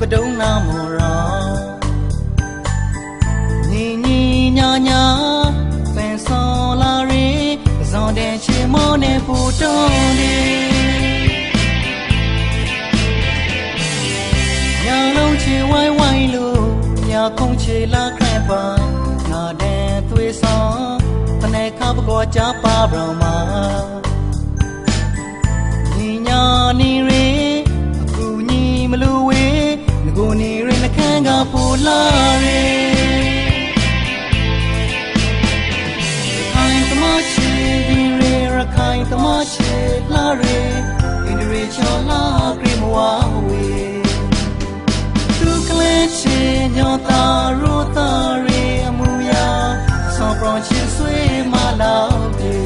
ပဒုံနာမောရာညီညီညာညာပင်စောလာရီဇွန်တဲ့ချေမောနဲ့ပူတုံးနေညာလုံးချေဝိုင်းဝိုင်းလို့ညာခုံချေလာခန့်ပါငါတဲ့သွေးဆောင်ဖနေခါပကောကြပါဘရောမှာ ဝေသူကလေးချေညောတာရူတာရေအမှုယာဆောပရောချေဆွေမလာပြေ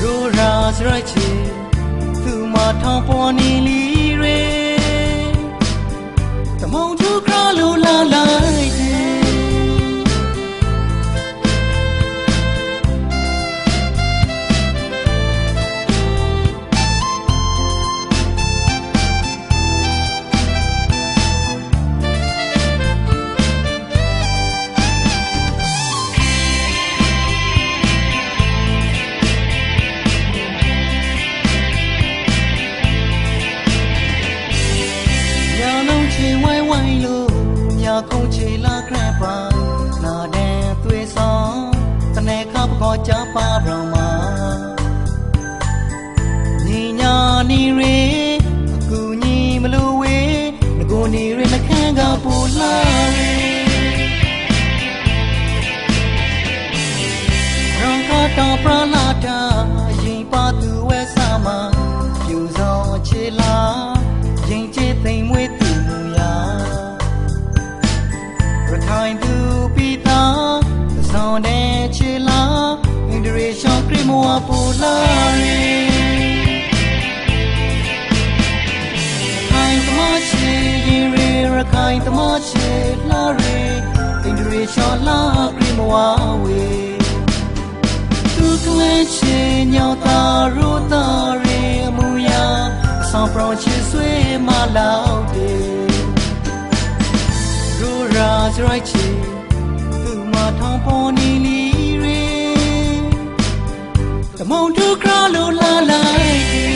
ရူရာစရိုက်ချီသူမထောင်ပေါ်နေလီ ရေတမုံသူခရ လာခရပါနာတဲ့သွေးဆောင်တနေခပ်ကောကြပါတော့မှာညီညာနီရေအကူညီမလို့ဝေငကိုနေရနှခမ်းကပူလာရေရံကာတော်ပရလာတာရင် ရှောင်းခရမဝပူလာရေခိုင်သမရှိရင်ရေရခိုင်သမရှိလာရေအင်ဒရီရှောင်းလာခရမဝဝေသူကလေးချေညောတာရူတာရေအမူယာအဆောင်ပရောင်ချေဆွေးမလောက်တယ်ရူရာစရိုက်ချေသူမထောင်ပေါ်နေလီရေ တမုံတူခရလိုလာလိုက်